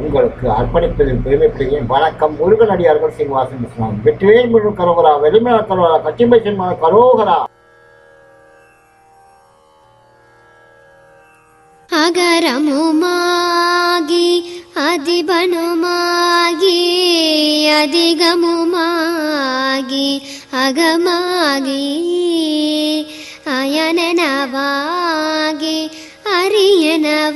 உங்களுக்கு அர்ப்பணிப்பதில் பெருமைப்படுகிறேன் வணக்கம். முருகனடியார்கள் சீனிவாசன் விஸ்வநாதன். வெற்றிவேல் முழு கரோகரா வெளிமல கரோகரா கச்சிம்பை சென்மன கரோகரா. அகரமுமாகி அதிபனுமாகி அதிகமுமாகி அகமாகி அயனனவாகி அரியனவாகி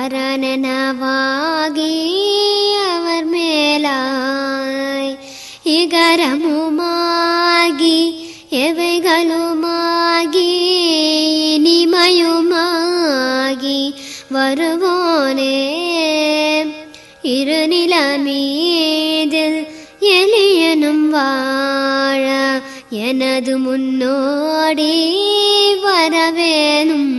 அரணனவாகி அவர் மேலாய் இகரமுமாகி எவைகளுமாகி இனிமயுமாகி வருவோனே. இருநில மீதில் எளியனும் வாழ எனது முன்னோடி வரவேணும்.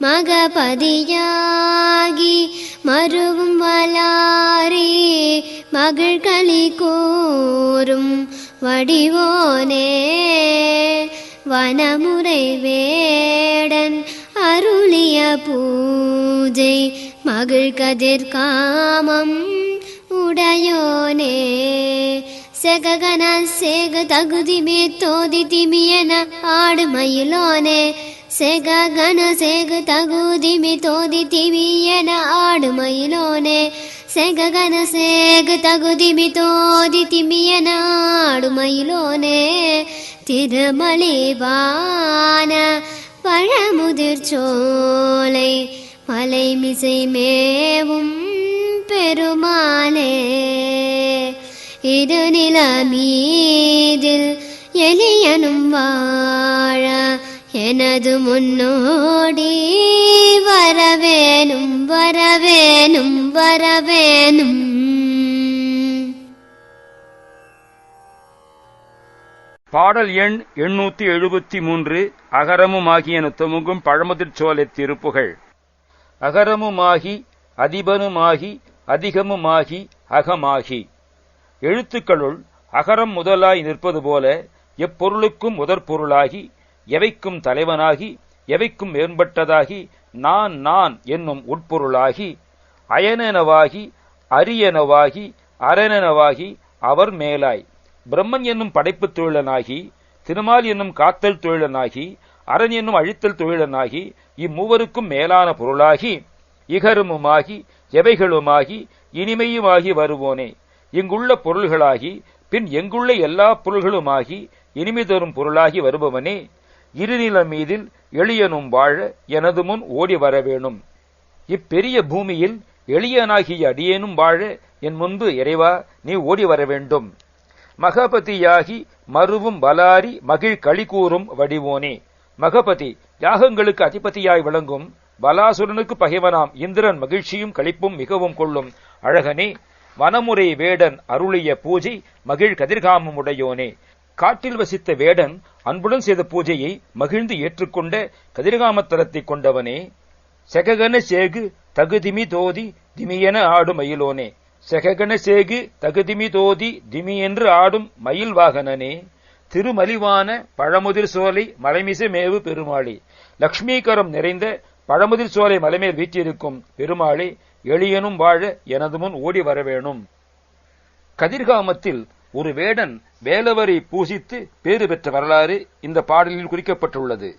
மகபதியாகி மருவும் வலாரே மகள் களி கூறும் வடிவோனே. வனமுறை வேடன் அருளிய பூஜை மகிழ் கதிர்காமம் உடையோனே. செககன சேக தகுதிமே தோதி திமியன ஆடு மயிலோனே. செககன சேக தகுதிமி தோதி திமியன ஆடு மயிலோனே. செககன சேக தகுதிமி தோதி திமியன ஆடு மயிலோனே. திருமலிவான பழமுதிர் சோலை மலை மிசை மேவும் பெருமாளே இரு நில மீதில் எளியனும் வாழ எனது முன்னோடி வரவேணும் வரவேணும் வரவேணும். பாடல் எண் எண்ணூத்தி எழுபத்தி மூன்று அகரமுமாகியன தொமுகும் பழமுதிர் சோலை திருப்புகள். அகரமுமாகி அதிபனுமாகி அதிகமுமாகி அகமாகி. எழுத்துக்களுள் அகரம் முதலாய் நிற்பது போல எப்பொருளுக்கும் முதற் பொருளாகி எவைக்கும் தலைவனாகி எவைக்கும் மேம்பட்டதாகி நான் நான் என்னும் உட்பொருளாகி அயனெனவாகி அரியனவாகி அரணனவாகி அவர் மேலாய். பிரம்மன் என்னும் படைப்புத் தொழிலனாகி திருமால் என்னும் காத்தல் தொழிலனாகி அரண் என்னும் அழித்தல் தொழிலனாகி இம்மூவருக்கும் மேலான பொருளாகி இகருமுமாகி எவைகளுமாகி இனிமையுமாகி வருவோனே. இங்குள்ள பொருள்களாகி பின் எங்குள்ள எல்லா பொருள்களுமாகி இனிமை தரும் பொருளாகி வருபவனே. இருநில மீதில் எளியனும் வாழ எனது முன் ஓடி வரவேணும் இப்பெரிய பூமியில் எளியனாகிய அடியேனும் வாழ என் முன்பு இறைவா நீ ஓடி வர வேண்டும். மகபதியாகி மருவும் பலாரி மகிழ் களி கூறும் வடிவோனே. மகபதி யாகங்களுக்கு அதிபதியாய் விளங்கும் பலாசுரனுக்கு பகைவனாம். இந்திரன் மகிழ்ச்சியும் களிப்பும் மிகவும் கொள்ளும். அழகனே வனமுறை வேடன் அருளிய பூஜை மகிழ் கதிர்காமம் உடையோனே. காட்டில் வசித்த வேடன் அன்புடன் செய்த பூஜையை மகிழ்ந்து ஏற்றுக்கொண்ட கதிர்காமத்தலத்தை கொண்டவனே. செககன சேகு தகுதிமி தோதி திமியென ஆடும் மயிலோனே. செககன சேகு தகுதிமி தோதி திமி என்று ஆடும் மயில் வாகனனே. திருமலிவான பழமுதிர் சோலை மலைமிசை மேவு பெருமாளி. லக்ஷ்மீகரம் நிறைந்த பழமுதிர் சோலை மலைமேல் வீற்றிருக்கும் பெருமாளி எளியனும் வாழ எனது முன் ஓடி வரவேணும். கதிர்காமத்தில் ஒரு வேடன் வேலவரை பூசித்து பேறு பெற்ற வரலாறு இந்த பாடலில் குறிக்கப்பட்டுள்ளது.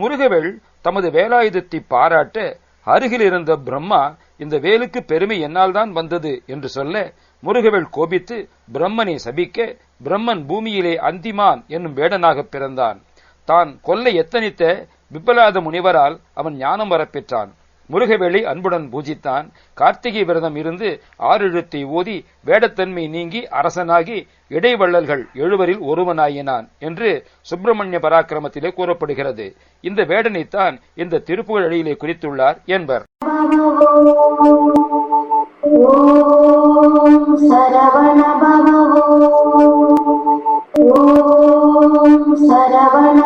முருகவேள் தமது வேலாயுதத்தை பாராட்ட அருகில் இருந்த பிரம்மா இந்த வேலுக்கு பெருமை என்னால் தான் வந்தது என்று சொல்ல முருகவேள் கோபித்து பிரம்மனை சபிக்க பிரம்மன் பூமியிலே அந்திமான் என்னும் வேடனாக பிறந்தான். தான் கொல்ல எத்தனித்த விப்பலாத முனிவரால் அவன் ஞானம் வரப்பெற்றான். முருகவேளை அன்புடன் பூஜித்தான். கார்த்திகை விரதம் இருந்து ஆறெழுத்தை ஓதி வேடத்தன்மை நீங்கி அரசனாகி இடைவள்ளல்கள் எழுவரில் ஒருவனாயினான் என்று சுப்பிரமணிய பராக்கிரமத்திலே கூறப்படுகிறது. இந்த வேடனைத்தான் இந்த திருப்புகழழியிலே குறித்துள்ளார் என்பர். சரவண